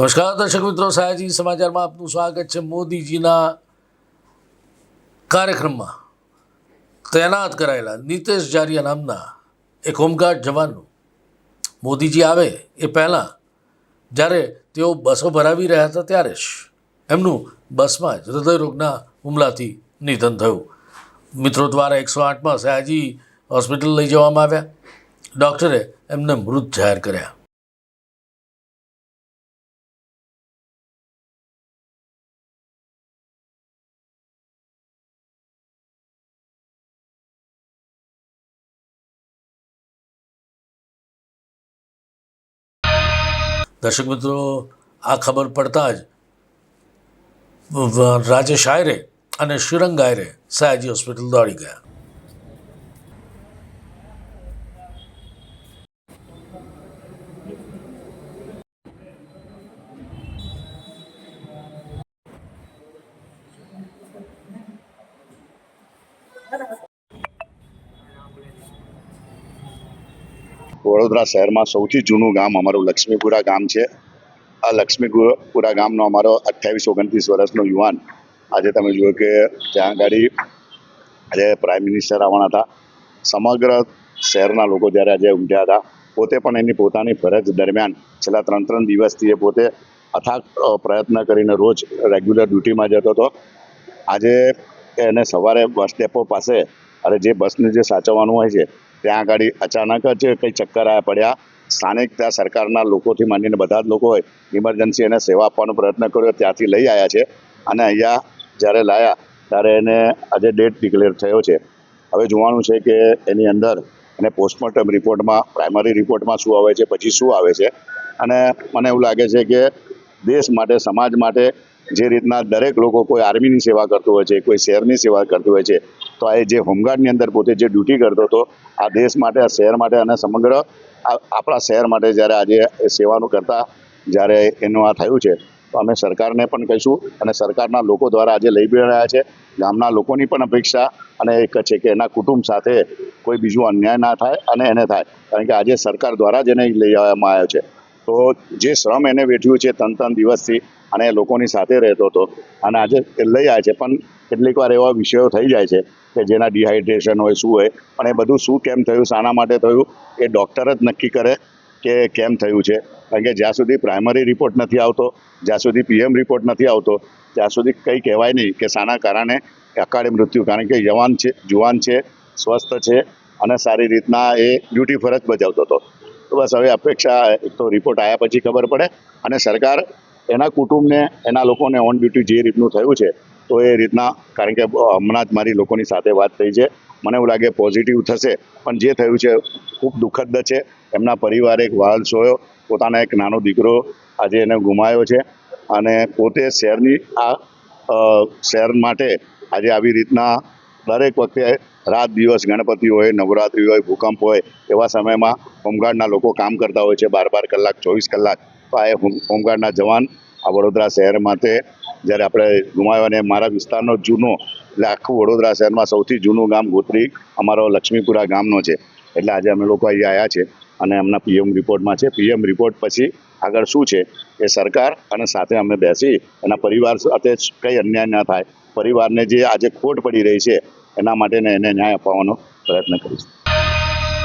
નમસ્કાર, દર્શક મિત્રો, સયાજી સમાચારમાં આપનું સ્વાગત છે મોદીજીના કાર્યક્રમમાં. તૈનાત કરાયેલા નીતેશ જારિયા નામના એક હોમગાર્ડ જવાનનું. મોદીજી આવે એ પહેલાં જ્યારે તેઓ બસો ભરાવી રહ્યા હતા ત્યારે જ એમનું બસમાં જ હૃદયરોગના હુમલાથી નિધન થયું. મિત્રો દ્વારા એકસો આઠમાં સયાજી હોસ્પિટલ લઈ જવામાં આવ્યા. ડૉક્ટરે એમને મૃત જાહેર કર્યા. દર્શક મિત્રો, આ ખબર પડતા જ રાજેશ આયરે અને શ્રીરંગ આયરે સયાજી હોસ્પિટલ દોડી ગયા. વડોદરા શહેરમાં સૌથી જૂનું ગામ અમારું લક્ષ્મીપુરા ગામ છે. આ લક્ષ્મીપુરા ગામનો અમારો અઠ્યાવીસ, ઓગણત્રીસ વર્ષનો યુવાન. આજે તમે જુઓ કે ત્યાં આગળ આજે પ્રાઇમ મિનિસ્ટર આવવાના હતા. સમગ્ર શહેરના લોકો જ્યારે આજે ઉમટ્યા હતા, પોતે પણ એની પોતાની ફરજ દરમિયાન છેલ્લા ત્રણ ત્રણ દિવસથી એ પોતે અથાગ પ્રયત્ન કરીને રોજ રેગ્યુલર ડ્યુટીમાં જતો હતો. આજે એને સવારે બસ ડેપો પાસે અને જે બસને જે સાચવવાનું હોય છે ત્યાં આગળ અચાનક જ કંઈ ચક્કર આવ્યા પડ્યા. સ્થાનિક ત્યાં સરકારના લોકોથી માંડીને બધા જ લોકોએ ઇમરજન્સી એને સેવા આપવાનો પ્રયત્ન કર્યો, ત્યાંથી લઈ આવ્યા છે. અને અહીંયા જ્યારે લાયા, ત્યારે એને આજે ડેટ ડિક્લેર થયો છે. હવે જોવાનું છે કે એની અંદર એને પોસ્ટમોર્ટમ રિપોર્ટમાં પ્રાઇમરી રિપોર્ટમાં શું આવે છે, પછી શું આવે છે? અને મને એવું લાગે છે કે દેશ માટે, સમાજ માટે જે રીતના દરેક લોકો કોઈ આર્મીની સેવા કરતું હોય છે, કોઈ શહેરની સેવા કરતું હોય છે, તો આ જે હોમગાર્ડની અંદર પોતે જે ડ્યુટી કરતો હતો, આ દેશ માટે, આ શહેર માટે અને સમગ્ર આપણા શહેર માટે જ્યારે આજે સેવાનું કરતા જ્યારે એનું આ થયું છે, તો અમે સરકારને પણ કહીશું અને સરકારના લોકો દ્વારા આજે લઈ રહ્યા છે. ગામના લોકોની પણ અપેક્ષા અને એક છે કે એના કુટુંબ સાથે કોઈ બીજું અન્યાય ના થાય અને એને થાય. કારણ કે આજે સરકાર દ્વારા જ એને લઈ આવવામાં આવ્યો છે. તો જે શ્રમ એને વેઠ્યું છે ત્રણ ત્રણ દિવસથી અને લોકોની સાથે રહેતો હતો અને આજે લઈ આવે છે. પણ કેટલીક વાર એવા વિષયો થઈ જાય છે કે જેના ડિહાઇડ્રેશન હોય, શું હોય, પણ એ બધું શું કેમ થયું, શાના માટે થયું, એ ડૉક્ટર જ નક્કી કરે કે કેમ થયું છે. કારણ કે જ્યાં સુધી પ્રાઇમરી રિપોર્ટ નથી આવતો, જ્યાં સુધી પીએમ રિપોર્ટ નથી આવતો, ત્યાં સુધી કંઈ કહેવાય નહીં કે શાના કારણે અકાળે મૃત્યુ. કારણ કે જવાન છે, જુવાન છે, સ્વસ્થ છે અને સારી રીતના એ ડ્યુટી ફરજ બજાવતો હતો. તો બસ હવે અપેક્ષા એક તો રિપોર્ટ આવ્યા પછી ખબર પડે. અને સરકાર એના કુટુંબને, એના લોકોને ઓન ડ્યુટી જે રીતનું થયું છે, તો એ રીતના, કારણ કે હમણાં જ મારી લોકોની સાથે વાત થઈ છે. મને એવું લાગે પોઝિટિવ થશે, પણ જે થયું છે ખૂબ દુઃખદ છે. એમના પરિવારે એક વાલ સોયો, પોતાના એક નાનો દીકરો આજે એને ગુમાયો છે. અને પોતે શહેરની, આ શહેર માટે આજે આવી રીતના દરેક વખતે રાત દિવસ ગણપતિ હોય, નવરાત્રિ હોય, ભૂકંપ હોય, એવા સમયમાં હોમગાર્ડના લોકો કામ કરતા હોય છે, બાર બાર કલાક, ચોવીસ કલાક. તો આ હોમગાર્ડના જવાન આ વડોદરા શહેર માટે જ્યારે આપણે ગુમાવ્યો અને મારા વિસ્તારનો જૂનો, એટલે આખું વડોદરા શહેરમાં સૌથી જૂનું ગામ ગોત્રી અમારો લક્ષ્મીપુરા ગામનો છે. એટલે આજે અમે લોકો અહીંયા આવ્યા છે. અને એમના પીએમ રિપોર્ટમાં છે. પીએમ રિપોર્ટ પછી આગળ શું છે? એ સરકાર અને સાથે અમે બેસી એના પરિવાર સાથે કંઈ અન્યાય ના થાય. પરિવારને જે આજે ખોટ પડી રહી છે, એના માટે એને ન્યાય અપાવવાનો પ્રયત્ન કરીશું.